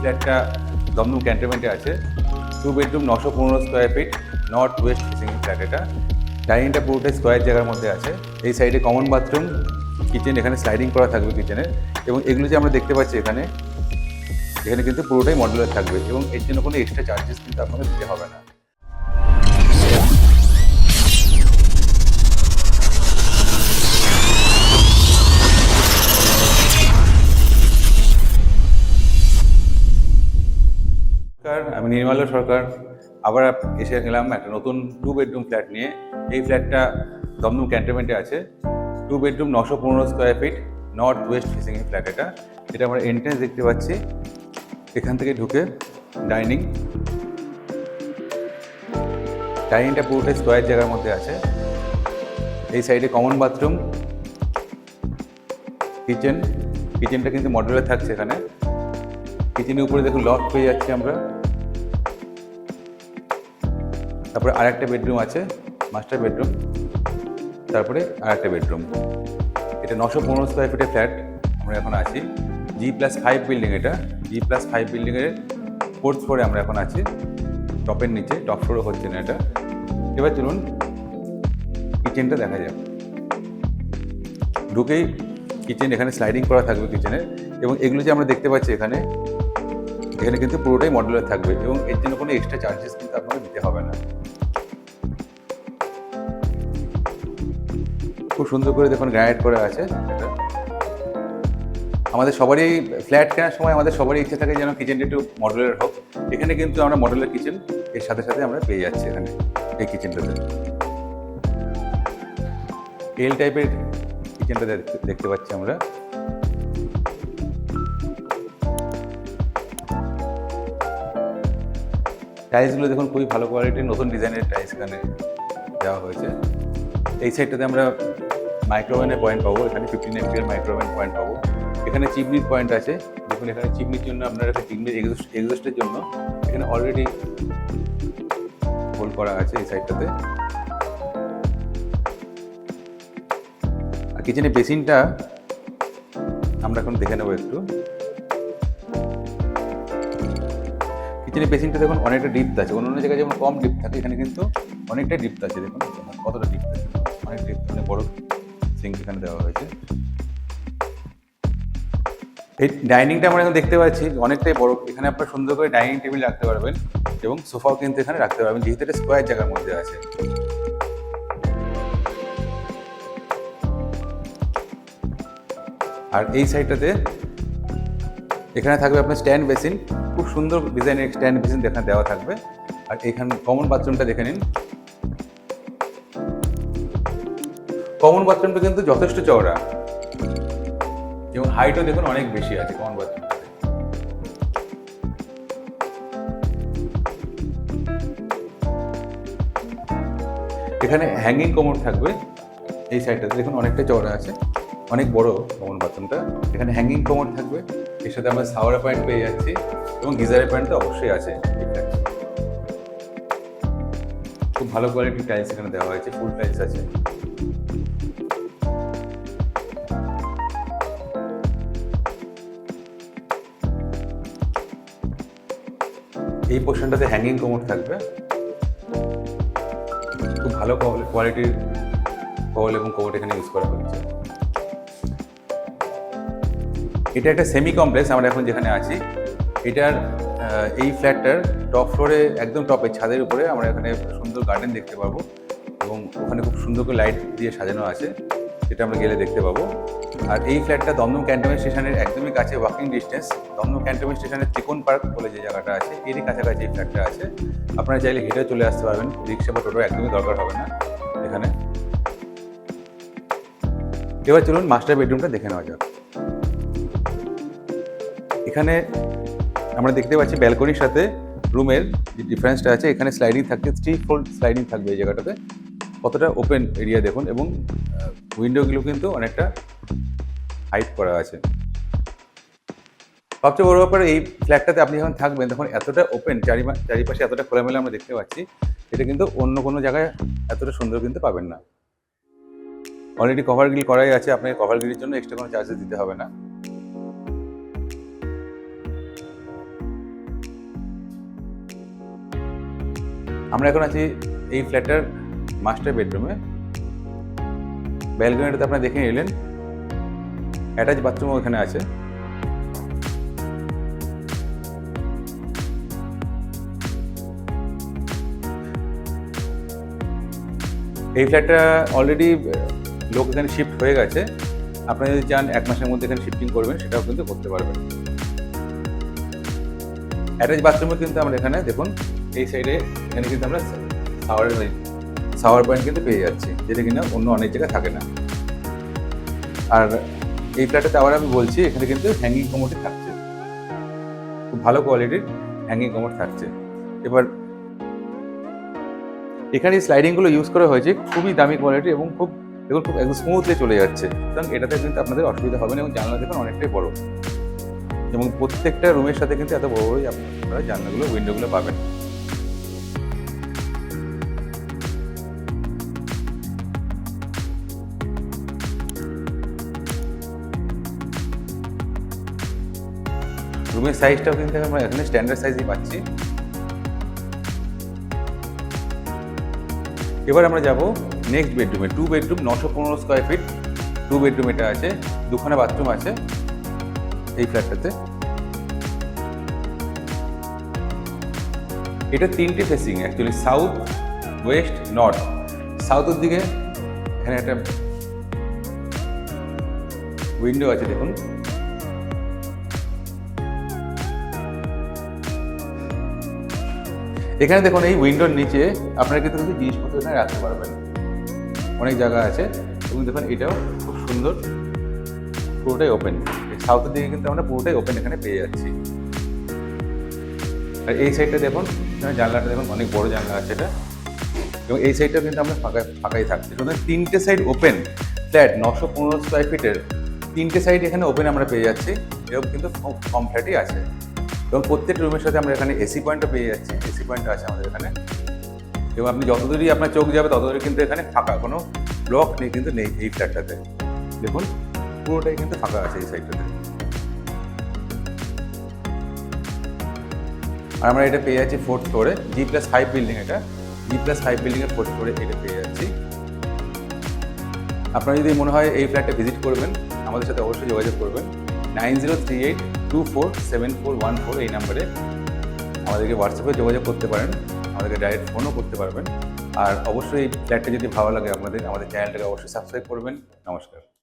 ফ্ল্যাটটা দমদম ক্যান্টনমেন্টে আছে। টু বেডরুম নশো পনেরো square feet north west facing flat এটা। ডাইনিংটা পুরোটাই স্কোয়ার জায়গার মধ্যে আছে। এই সাইডে কমন বাথরুম কিচেন এখানে স্লাইডিং করা থাকবে কিচেনের এবং এগুলো যে আমরা দেখতে পাচ্ছি এখানে এখানে কিন্তু পুরোটাই মডেলার থাকবে। এবং এর জন্য কোনো এক্সট্রা চার্জেস কিন্তু আপনাদের দিতে হবে না। নির্মল সরকার আবার এসে গেলাম একটা নতুন টু বেডরুম ফ্ল্যাট নিয়ে। এই ফ্ল্যাটটা দমদম ক্যান্টনমেন্টে আছে। টু বেডরুম নশো পনেরো square feet north west facing flat এটা। এটা আমরা এন্ট্রেন্স দেখতে পাচ্ছি। এখান থেকে ঢুকে ডাইনিং ডাইনিংটা পুরোটাই স্কোয়ার জায়গার মধ্যে আছে। এই সাইডে কমন বাথরুম কিচেন কিচেনটা কিন্তু মডেলার থাকছে এখানে। কিচেনের উপরে দেখুন লক পেয়ে যাচ্ছি আমরা। তারপরে আরেকটা বেডরুম আছে মাস্টার বেডরুম তারপরে আরেকটা বেডরুম। এটা নশো পনেরো স্কোয়ার ফিটের ফ্ল্যাট আমরা এখন আছি। জি প্লাস ফাইভ বিল্ডিং এটা। জি প্লাস ফাইভ বিল্ডিংয়ের ফোর্থ ফ্লোরে আমরা এখন আছি। টপের নিচে টপ ফ্লোরে হচ্ছে না এটা। এবার চলুন কিচেনটা দেখা যাক। ঢুকেই কিচেন এখানে স্লাইডিং করা থাকবে কিচেনে এবং এগুলো যে আমরা দেখতে পাচ্ছি এখানে এখানে কিন্তু পুরোটাই মডেলার থাকবে। এবং এর জন্য কোনো এক্সট্রা চার্জেস কিন্তু আপনাকে দিতে হবে না। খুব সুন্দর করে দেখুন গ্রানাইট করে আছে। আমাদের সবারই ফ্ল্যাট কেনার সময় আমাদের সবারই ইচ্ছে থাকে যেন কিচেনটা একটু মডেলার হোক। এখানে কিন্তু আমরা মডেলের কিচেন এর সাথে সাথে আমরা পেয়ে যাচ্ছি এখানে, এই কিচেনটাতে এল টাইপের কিচেনটা দেখতে পাচ্ছি আমরা। টাইলসগুলো দেখুন খুবই ভালো কোয়ালিটির নতুন ডিজাইনের টাইলস এখানে দেওয়া হয়েছে। এই সাইডটাতে আমরা মাইক্রোওভেনের পয়েন্ট পাবো, এখানে ফিফটিন এমপিএর মাইক্রোওভেন পয়েন্ট পাবো। এখানে চিমনির পয়েন্ট আছে, দেখুন এখানে চিমনির জন্য আপনার একটা চিমনির এক্সস্টের জন্য এখানে অলরেডি হোল্ড করা আছে এই সাইডটাতে আর কিচেনের বেসিনটা আমরা এখন দেখে নেব একটু। কিচেনের বেসিনটা দেখুন অনেকটা ডিপথ আছে, অন্য অন্য জায়গায় যেমন কম ডিপ থাকে, এখানে কিন্তু অনেকটা ডিপথ আছে, দেখুন, কতটা ডিপথ আছে, অনেক ডিপথ অনেক বড় সিঙ্ক এখানে দেওয়া হয়েছে। এই ডাইনিংটা আমরা এখন দেখতে পাচ্ছি, অনেকটাই বড়। এখানে আপনার সুন্দর করে ডাইনিং টেবিল রাখতে পারবেন এবং সোফাও কিন্তু এখানে রাখতে পারবেন, যেহেতু এটা স্কোয়ার জায়গার মধ্যে আছে। আর এই সাইডটাতে এখানে থাকবে আপনার স্ট্যান্ড বেসিন খুব সুন্দর ডিজাইনের স্ট্যান্ড বেসিন এখানে দেওয়া থাকবে। আর এখানে কমন বাথরুমটা দেখে নিন। কমন বাথরুমটা কিন্তু যথেষ্ট চওড়া। এবং হাইটও দেখুন অনেক বেশি আছে কমন বাথরুম এখানে হ্যাঙ্গিং কমোড থাকবে, এই সাইডটাতে দেখুন অনেকটা চওড়া আছে, অনেক বড় কমন বাথরুমটা এখানে হ্যাঙ্গিং কমোড থাকবে, এর সাথে আমরা সাওয়ার পয়েন্ট পেয়ে যাচ্ছি, এবং গিজারের পয়েন্ট তো অবশ্যই আছে খুব ভালো কোয়ালিটির টাইলস এখানে দেওয়া হয়েছে ফুল টাইলস আছে। এই পোর্শনটাতে হ্যাঙ্গিং কমোড থাকবে। খুব ভালো কোয়ালিটির কল এবং কোমোড এখানে ইউজ করা হচ্ছে এটা একটা সেমি কমপ্লেক্স আমরা এখন যেখানে আছি, এটার এই ফ্ল্যাটটার টপ ফ্লোরে একদম টপে ছাদের উপরে আমরা এখানে সুন্দর গার্ডেন দেখতে পাবো এবং ওখানে খুব সুন্দর করে লাইট দিয়ে সাজানো আছে। সেটা আমরা গেলে দেখতে পাবো। আর এই ফ্ল্যাটটা দমদম ক্যান্টনমেন্ট স্টেশনের একদমই কাছে ওয়াকিং ডিস্টেন্স দমদম ক্যান্টনমেন্ট স্টেশনের ত্রিকোণ পার্ক বলে যে জায়গাটা আছে, এরই কাছাকাছি এই ফ্ল্যাটটা আছে। আপনারা চাইলে হেঁটে চলে আসতে পারবেন, রিক্সা বা টোটো একদমই দরকার হবে না এখানে। এবার চলুন মাস্টার বেডরুমটা দেখে নেওয়া যাক। এখানে আমরা দেখতে পাচ্ছি ব্যালকনির সাথে রুমের যে ডিফারেন্সটা আছে, এখানে স্লাইডিং থাকছে থ্রি ফোল্ড স্লাইডিং থাকবে এই জায়গাটাতে। কতটা ওপেন এরিয়া দেখুন এবং উইন্ডোগুলো কিন্তু অনেকটা হাইট করা আছে। সবচেয়ে বড় ব্যাপার, এই ফ্ল্যাটটাতে আপনি যখন থাকবেন, তখন এতটা ওপেন চারি চারিপাশে এতটা খোলামেলা আমরা দেখতে পাচ্ছি এটা কিন্তু অন্য কোনো জায়গায় এতটা সুন্দর কিন্তু পাবেন না। অলরেডি কভার গ্রিল করাই আছে, আপনাকে কভার গ্রিলের জন্য এক্সট্রা কোনো চার্জেস দিতে হবে না। আমরা এখন আছি এই ফ্ল্যাটটার মাস্টার বেডরুমে ব্যালকনিটাতে আপনারা দেখে নিলেন। অ্যাটাচ বাথরুমও এখানে আছে। এই ফ্ল্যাটটা অলরেডি লোক এখানে শিফট হয়ে গেছে। আপনারা যদি চান, এক মাসের মধ্যে এখানে শিফটিং করবেন, সেটাও কিন্তু করতে পারবেন। অ্যাটাচ বাথরুমে কিন্তু আমরা এখানে, দেখুন, এই সাইডে এখানে কিন্তু আমরা শাওয়ারের শাওয়ার পয়েন্ট কিন্তু পেয়ে যাচ্ছি, যেটা কিনা অন্য অনেক জায়গায় থাকে না। আর এই ফ্ল্যাটটাতে আবার আমি বলছি, এখানে কিন্তু হ্যাঙ্গিং কমোডই থাকছে। খুব ভালো কোয়ালিটির হ্যাঙ্গিং কমোড থাকছে। এবার, এখানে স্লাইডিংগুলো ইউজ করা হয়েছে খুবই দামি কোয়ালিটি এবং খুব, দেখুন খুব একদম স্মুথলি চলে যাচ্ছে। সুতরাং এটাতে কিন্তু আপনাদের অসুবিধা হবে না এবং জানলা দেখুন অনেকটাই বড়। এবং প্রত্যেকটা রুমের সাথে কিন্তু এত বড় বড়ই আপনারা জানলাগুলো উইন্ডোগুলো পাবেন। রুমের সাইজটাও কিন্তু আমরা এখানে স্ট্যান্ডার্ড সাইজই পাচ্ছি। এবার আমরা যাব নেক্সট বেডরুমে টু বেডরুম নশো পনেরো স্কোয়ার ফিট টু বেডরুম এটা আছে, দুখানা বাথরুম আছে এই ফ্ল্যাটটাতে এটা তিনটে facing actually south west north সাউথের দিকে এখানে একটা উইন্ডো আছে, দেখুন। এখানে দেখুন, এই উইন্ডোর নিচে আপনারা কিন্তু কিছু জিনিসপত্র এখানে রাখতে পারবেন। অনেক জায়গা আছে, এবং দেখুন, এটাও খুব সুন্দর পুরোটাই ওপেন সাউথের দিকে কিন্তু আমরা পুরোটাই ওপেন এখানে পেয়ে যাচ্ছি। আর এই সাইডটা দেখুন জানলাটা দেখুন, অনেক বড় জানলা আছে এটা। এবং এই সাইডটা কিন্তু আমরা ফাঁকা, ফাঁকাই থাকছি। সুতরাং তিনটে সাইড ওপেন ফ্ল্যাট নশো পনেরো স্কোয়ার ফিটের তিনটে সাইড এখানে ওপেন আমরা পেয়ে যাচ্ছি। এরকম কিন্তু কম ফ্ল্যাটই আছে। এবং প্রত্যেকটা রুমের সাথে আমরা এখানে এসি পয়েন্টও পেয়ে যাচ্ছি, এসি পয়েন্ট আছে আমাদের এখানে। এবং আপনি যতদূরই আপনার চোখ যাবে, ততদূরই কিন্তু এখানে ফাঁকা, কোনো ব্লক নেই, কিন্তু নেই এই ফ্ল্যাটটাতে দেখুন, পুরোটাই কিন্তু ফাঁকা আছে এই সাইডটাতে আর আমরা এটা পেয়ে যাচ্ছি ফোর্থ ফ্লোরে জি প্লাস ফাইভ বিল্ডিং এটা। জি প্লাস ফাইভ বিল্ডিংয়ের ফোর্থ ফ্লোরে এটা পেয়ে যাচ্ছি। আপনারা যদি মনে হয় এই ফ্ল্যাটটা ভিজিট করবেন, আমাদের সাথে অবশ্যই যোগাযোগ করবেন। Nine zero three eight two four seven four one four এই নাম্বারে আমাদেরকে হোয়াটসঅ্যাপে যোগাযোগ করতে পারেন, আমাদেরকে ডাইরেক্ট ফোনও করতে পারবেন। আর অবশ্যই এই ফ্ল্যাটটা যদি ভালো লাগে আপনাদের, আমাদের চ্যানেলটাকে অবশ্যই সাবস্ক্রাইব করবেন। নমস্কার।